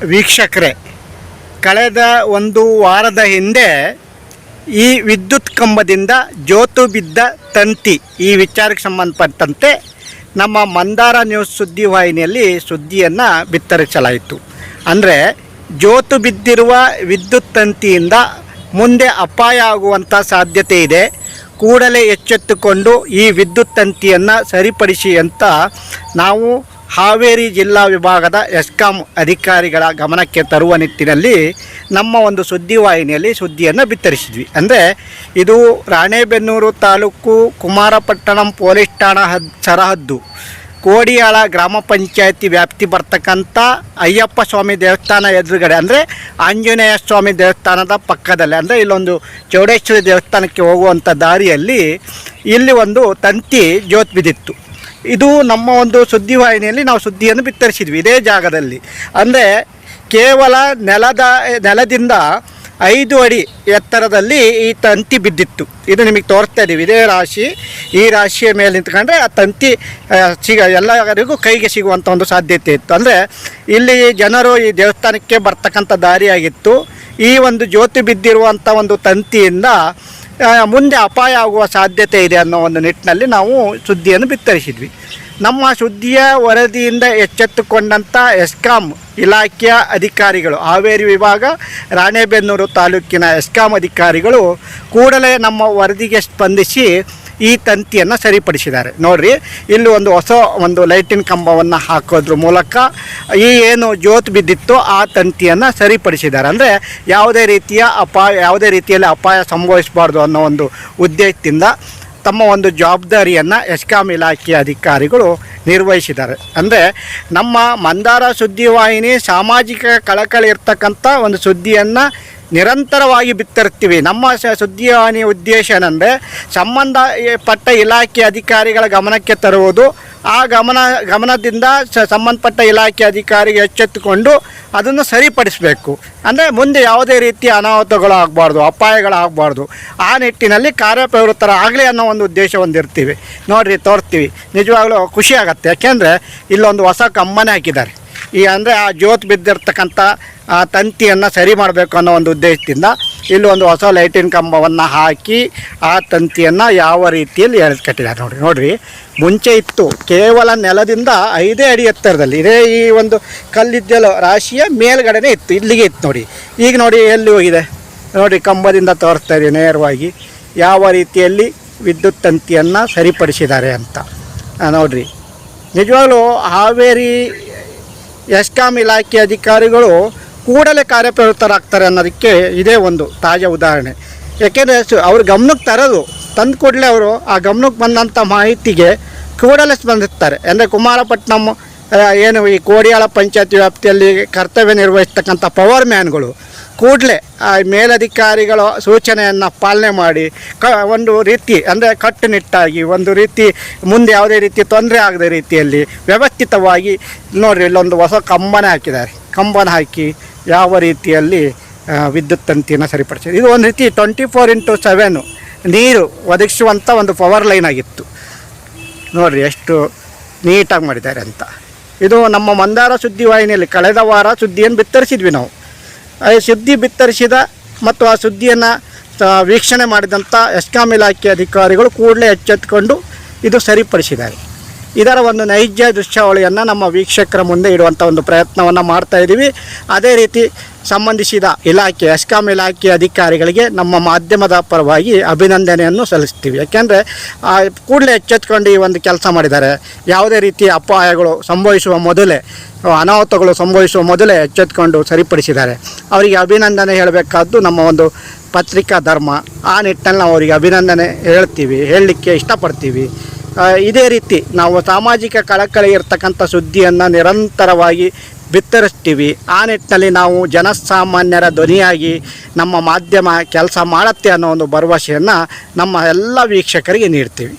ವೀಕ್ಷಕರೇ, ಕಳೆದ ಒಂದು ವಾರದ ಹಿಂದೆ ಈ ವಿದ್ಯುತ್ ಕಂಬದಿಂದ ಜೋತು ಬಿದ್ದ ತಂತಿ ಈ ವಿಚಾರಕ್ಕೆ ಸಂಬಂಧಪಟ್ಟಂತೆ ನಮ್ಮ ಮಂದಾರ ನ್ಯೂಸ್ ಸುದ್ದಿವಾಹಿನಿಯಲ್ಲಿ ಸುದ್ದಿಯನ್ನು ಬಿತ್ತರಿಸಲಾಯಿತು. ಅಂದರೆ ಜೋತು ಬಿದ್ದಿರುವ ವಿದ್ಯುತ್ ತಂತಿಯಿಂದ ಮುಂದೆ ಅಪಾಯ ಆಗುವಂಥ ಸಾಧ್ಯತೆ ಇದೆ. ಕೂಡಲೇ ಎಚ್ಚೆತ್ತುಕೊಂಡು ಈ ವಿದ್ಯುತ್ ತಂತಿಯನ್ನು ಸರಿಪಡಿಸಿ ಅಂತ ನಾವು ಹಾವೇರಿ ಜಿಲ್ಲಾ ವಿಭಾಗದ ಎಸ್ಕಾಂ ಅಧಿಕಾರಿಗಳ ಗಮನಕ್ಕೆ ತರುವ ನಿಟ್ಟಿನಲ್ಲಿ ನಮ್ಮ ಒಂದು ಸುದ್ದಿವಾಹಿನಿಯಲ್ಲಿ ಸುದ್ದಿಯನ್ನು ಬಿತ್ತರಿಸಿದ್ವಿ. ಅಂದರೆ ಇದು ರಾಣೆಬೆನ್ನೂರು ತಾಲೂಕು ಕುಮಾರಪಟ್ಟಣಂ ಪೊಲೀಸ್ ಠಾಣಾ ಹದ್, ಸರಹದ್ದು. ಕೋಡಿಯಾಳ ಗ್ರಾಮ ಪಂಚಾಯತಿ ವ್ಯಾಪ್ತಿ ಬರ್ತಕ್ಕಂಥ ಅಯ್ಯಪ್ಪ ಸ್ವಾಮಿ ದೇವಸ್ಥಾನ ಎದುರುಗಡೆ, ಅಂದರೆ ಆಂಜನೇಯ ಸ್ವಾಮಿ ದೇವಸ್ಥಾನದ ಪಕ್ಕದಲ್ಲಿ, ಅಂದರೆ ಇಲ್ಲೊಂದು ಚೌಡೇಶ್ವರಿ ದೇವಸ್ಥಾನಕ್ಕೆ ಹೋಗುವಂಥ ದಾರಿಯಲ್ಲಿ ಇಲ್ಲಿ ಒಂದು ತಂತಿ ಜೋತ್ ಬಿದ್ದಿತ್ತು. ಇದು ನಮ್ಮ ಒಂದು ಸುದ್ದಿವಾಹಿನಿಯಲ್ಲಿ ನಾವು ಸುದ್ದಿಯನ್ನು ಬಿತ್ತರಿಸಿದ್ವಿ ಇದೇ ಜಾಗದಲ್ಲಿ. ಅಂದರೆ ಕೇವಲ ನೆಲದ, ನೆಲದಿಂದ ಐದು ಅಡಿ ಎತ್ತರದಲ್ಲಿ ಈ ತಂತಿ ಬಿದ್ದಿತ್ತು. ಇದು ನಿಮಗೆ ತೋರಿಸ್ತಾ ಇದ್ದೀವಿ. ಇದೇ ರಾಶಿ. ಈ ರಾಶಿಯ ಮೇಲೆ ನಿಂತ್ಕೊಂಡ್ರೆ ಆ ತಂತಿ ಸಿಗ, ಎಲ್ಲರಿಗೂ ಕೈಗೆ ಸಿಗುವಂಥ ಒಂದು ಸಾಧ್ಯತೆ ಇತ್ತು. ಅಂದರೆ ಇಲ್ಲಿ ಜನರು ಈ ದೇವಸ್ಥಾನಕ್ಕೆ ಬರ್ತಕ್ಕಂಥ ದಾರಿಯಾಗಿತ್ತು. ಈ ಒಂದು ಜ್ಯೋತಿ ಬಿದ್ದಿರುವಂಥ ಒಂದು ತಂತಿಯಿಂದ ಮುಂದೆ ಅಪಾಯ ಆಗುವ ಸಾಧ್ಯತೆ ಇದೆ ಅನ್ನೋ ಒಂದು ನಿಟ್ಟಿನಲ್ಲಿ ನಾವು ಸುದ್ದಿಯನ್ನು ಬಿತ್ತರಿಸಿದ್ವಿ. ನಮ್ಮ ಸುದ್ದಿಯ ವರದಿಯಿಂದ ಎಚ್ಚೆತ್ತುಕೊಂಡಂಥ ಎಸ್ಕಾಂ ಇಲಾಖೆಯ ಅಧಿಕಾರಿಗಳು, ಹಾವೇರಿ ವಿಭಾಗ, ರಾಣೆಬೆನ್ನೂರು ತಾಲೂಕಿನ ಎಸ್ಕಾಂ ಅಧಿಕಾರಿಗಳು ಕೂಡಲೇ ನಮ್ಮ ವರದಿಗೆ ಸ್ಪಂದಿಸಿ ಈ ತಂತಿಯನ್ನು ಸರಿಪಡಿಸಿದ್ದಾರೆ. ನೋಡ್ರಿ, ಇಲ್ಲಿ ಒಂದು ಹೊಸ ಒಂದು ಲೈಟಿನ ಕಂಬವನ್ನು ಹಾಕೋದ್ರ ಮೂಲಕ ಈ ಏನು ಜ್ಯೋತ್ ಬಿದ್ದಿತ್ತು ಆ ತಂತಿಯನ್ನು ಸರಿಪಡಿಸಿದ್ದಾರೆ. ಅಂದರೆ ಯಾವುದೇ ರೀತಿಯ ಅಪಾಯ ಯಾವುದೇ ರೀತಿಯಲ್ಲಿ ಅಪಾಯ ಸಂಭವಿಸಬಾರ್ದು ಅನ್ನೋ ಒಂದು ಉದ್ದೇಶದಿಂದ ತಮ್ಮ ಒಂದು ಜವಾಬ್ದಾರಿಯನ್ನು ಎಸ್ಕಾಮ್ ಇಲಾಖೆಯ ಅಧಿಕಾರಿಗಳು ನಿರ್ವಹಿಸಿದ್ದಾರೆ. ಅಂದರೆ ನಮ್ಮ ಮಂದಾರ ಸುದ್ದಿವಾಹಿನಿ ಸಾಮಾಜಿಕ ಕಳಕಳಿ ಇರ್ತಕ್ಕಂಥ ಒಂದು ಸುದ್ದಿಯನ್ನು ನಿರಂತರವಾಗಿ ಬಿತ್ತರ್ತೀವಿ ನಮ್ಮ ಸ ಸುದ್ದಿವಾಹಿನಿ ಉದ್ದೇಶ ಏನಂದರೆ, ಸಂಬಂಧಪಟ್ಟ ಇಲಾಖೆ ಅಧಿಕಾರಿಗಳ ಗಮನಕ್ಕೆ ತರುವುದು. ಆ ಗಮನ, ಗಮನದಿಂದ ಸಂಬಂಧಪಟ್ಟ ಇಲಾಖೆ ಅಧಿಕಾರಿಗೆ ಎಚ್ಚೆತ್ತುಕೊಂಡು ಅದನ್ನು ಸರಿಪಡಿಸಬೇಕು. ಅಂದರೆ ಮುಂದೆ ಯಾವುದೇ ರೀತಿಯ ಅನಾಹುತಗಳು ಆಗಬಾರ್ದು ಅಪಾಯಗಳಾಗಬಾರ್ದು ಆ ನಿಟ್ಟಿನಲ್ಲಿ ಕಾರ್ಯಪ್ರವೃತ್ತರಾಗಲಿ ಅನ್ನೋ ಒಂದು ಉದ್ದೇಶ ಹೊಂದಿರ್ತೀವಿ. ನೋಡಿರಿ ತೋರ್ತೀವಿ ನಿಜವಾಗ್ಲೂ ಖುಷಿ ಆಗುತ್ತೆ. ಯಾಕೆಂದರೆ, ಇಲ್ಲೊಂದು ಹೊಸ ಕಂಬನೇ ಹಾಕಿದ್ದಾರೆ. ಈ ಅಂದರೆ ಆ ಜ್ಯೋತ್ ಬಿದ್ದಿರ್ತಕ್ಕಂಥ ಆ ತಂತಿಯನ್ನು ಸರಿ ಮಾಡಬೇಕು ಅನ್ನೋ ಒಂದು ಉದ್ದೇಶದಿಂದ ಇಲ್ಲಿ ಒಂದು ಹೊಸ ಲೈಟಿನ ಕಂಬವನ್ನು ಹಾಕಿ ಆ ತಂತಿಯನ್ನು ಯಾವ ರೀತಿಯಲ್ಲಿ ಎಳೆದು ಕಟ್ಟಿದ್ದಾರೆ ನೋಡಿರಿ ನೋಡಿರಿ, ಮುಂಚೆ ಇತ್ತು ಕೇವಲ ನೆಲದಿಂದ ಐದೇ ಅಡಿ ಎತ್ತರದಲ್ಲಿ, ಇದೇ ಈ ಒಂದು ಕಲ್ಲಿದ್ದಲು ರಾಶಿಯ ಮೇಲ್ಗಡೆನೇ ಇತ್ತು, ಇಲ್ಲಿಗೆ ಇತ್ತು ನೋಡಿ. ಈಗ ನೋಡಿ ಎಲ್ಲಿ ಹೋಗಿದೆ? ನೋಡಿ, ಕಂಬದಿಂದ ತೋರಿಸ್ತಾ ಇದೆ ನೇರವಾಗಿ ಯಾವ ರೀತಿಯಲ್ಲಿ ವಿದ್ಯುತ್ ತಂತಿಯನ್ನು ಸರಿಪಡಿಸಿದ್ದಾರೆ ಅಂತ. ನೋಡಿರಿ ನೋಡ್ರಿ. ನಿಜವಾಗ್ಲೂ ಹಾವೇರಿ ಎಸ್ಕಾಂ ಇಲಾಖೆ ಅಧಿಕಾರಿಗಳು ಕೂಡಲೇ ಕಾರ್ಯಪ್ರವೃತ್ತರಾಗ್ತಾರೆ ಅನ್ನೋದಕ್ಕೆ ಇದೇ ಒಂದು ತಾಜಾ ಉದಾಹರಣೆ. ಯಾಕೆಂದರೆ ಅವ್ರ ಗಮನಕ್ಕೆ ತರೋದು, ತಂದು ಕೂಡಲೇ ಅವರು ಆ ಗಮನಕ್ಕೆ ಬಂದಂಥ ಮಾಹಿತಿಗೆ ಕೂಡಲೇ ಸ್ಪಂದಿಸ್ತಾರೆ ಅಂದರೆ ಕುಮಾರಪಟ್ಟಣಂ ಏನು ಈ ಕೋಡಿಯಾಳ ಪಂಚಾಯತ್ ವ್ಯಾಪ್ತಿಯಲ್ಲಿ ಕರ್ತವ್ಯ ನಿರ್ವಹಿಸ್ತಕ್ಕಂಥ ಪವರ್ ಮ್ಯಾನ್ಗಳು ಕೂಡಲೇ ಆ ಮೇಲಧಿಕಾರಿಗಳ ಸೂಚನೆಯನ್ನು ಪಾಲನೆ ಮಾಡಿ ಕ ಒಂದು ರೀತಿ, ಅಂದರೆ ಕಟ್ಟುನಿಟ್ಟಾಗಿ ಒಂದು ರೀತಿ ಮುಂದೆ ಯಾವುದೇ ರೀತಿ ತೊಂದರೆ ಆಗದ ರೀತಿಯಲ್ಲಿ ವ್ಯವಸ್ಥಿತವಾಗಿ ನೋಡಿರಿ ಇಲ್ಲೊಂದು ಹೊಸ ಕಂಬನ ಹಾಕಿದ್ದಾರೆ. ಕಂಬನ ಹಾಕಿ ಯಾವ ರೀತಿಯಲ್ಲಿ ವಿದ್ಯುತ್ ತಂತಿಯನ್ನು ಸರಿಪಡಿಸಿದೆ ಇದು ಒಂದು ರೀತಿ ಟ್ವೆಂಟಿ ಫೋರ್ ಇಂಟು ಸೆವೆನು ನೀರು ಒದಗಿಸುವಂಥ ಒಂದು ಪವರ್ ಲೈನ್ ಆಗಿತ್ತು. ನೋಡಿರಿ ಎಷ್ಟು ನೀಟಾಗಿ ಮಾಡಿದ್ದಾರೆ ಅಂತ. ಇದು ನಮ್ಮ ಮಂದಾರ ಸುದ್ದಿವಾಹಿನಿಯಲ್ಲಿ ಕಳೆದ ವಾರ ಸುದ್ದಿಯನ್ನು ಬಿತ್ತರಿಸಿದ್ವಿ ನಾವು. ಸುದ್ದಿ ಬಿತ್ತರಿಸಿದ ಮತ್ತು ಆ ಸುದ್ದಿಯನ್ನು ವೀಕ್ಷಣೆ ಮಾಡಿದಂಥ ಎಸ್ಕಾಂ ಇಲಾಖೆ ಅಧಿಕಾರಿಗಳು ಕೂಡಲೇ ಎಚ್ಚೆತ್ತುಕೊಂಡು ಇದು ಸರಿಪಡಿಸಿದ್ದಾರೆ. ಇದರ ಒಂದು ನೈಜ ದೃಶ್ಯಾವಳಿಯನ್ನು ನಮ್ಮ ವೀಕ್ಷಕರ ಮುಂದೆ ಇಡುವಂಥ ಒಂದು ಪ್ರಯತ್ನವನ್ನು ಮಾಡ್ತಾ ಇದ್ದೀವಿ ಅದೇ ರೀತಿ ಸಂಬಂಧಿಸಿದ ಇಲಾಖೆ, ಎಸ್ಕಾಂ ಇಲಾಖೆ ಅಧಿಕಾರಿಗಳಿಗೆ ನಮ್ಮ ಮಾಧ್ಯಮದ ಪರವಾಗಿ ಅಭಿನಂದನೆಯನ್ನು ಸಲ್ಲಿಸ್ತೀವಿ. ಯಾಕೆಂದರೆ ಕೂಡಲೇ ಎಚ್ಚೆತ್ಕೊಂಡು ಈ ಒಂದು ಕೆಲಸ ಮಾಡಿದ್ದಾರೆ. ಯಾವುದೇ ರೀತಿಯ ಅಪಾಯಗಳು ಸಂಭವಿಸುವ ಮೊದಲೇ, ಅನಾಹುತಗಳು ಸಂಭವಿಸುವ ಮೊದಲೇ ಎಚ್ಚೆತ್ಕೊಂಡು ಸರಿಪಡಿಸಿದ್ದಾರೆ. ಅವರಿಗೆ ಅಭಿನಂದನೆ ಹೇಳಬೇಕಾದ್ದು ನಮ್ಮ ಒಂದು ಪತ್ರಿಕಾ ಧರ್ಮ. ಆ ನಿಟ್ಟಿನಲ್ಲಿ ನಾವು ಅವರಿಗೆ ಅಭಿನಂದನೆ ಹೇಳ್ತೀವಿ, ಹೇಳಲಿಕ್ಕೆ ಇಷ್ಟಪಡ್ತೀವಿ. ಇದೇ ರೀತಿ ನಾವು ಸಾಮಾಜಿಕ ಕಳಕಳಿ ಇರ್ತಕ್ಕಂಥ ಸುದ್ದಿಯನ್ನು ನಿರಂತರವಾಗಿ ಬಿತ್ತರಿಸ್ತೀವಿ. ಆ ನಿಟ್ಟಿನಲ್ಲಿ ನಾವು ಜನಸಾಮಾನ್ಯರ ಧ್ವನಿಯಾಗಿ ನಮ್ಮ ಮಾಧ್ಯಮ ಕೆಲಸ ಮಾಡುತ್ತೆ ಅನ್ನೋ ಒಂದು ಭರವಸೆಯನ್ನು ನಮ್ಮ ಎಲ್ಲ ವೀಕ್ಷಕರಿಗೆ ನೀಡ್ತೀವಿ.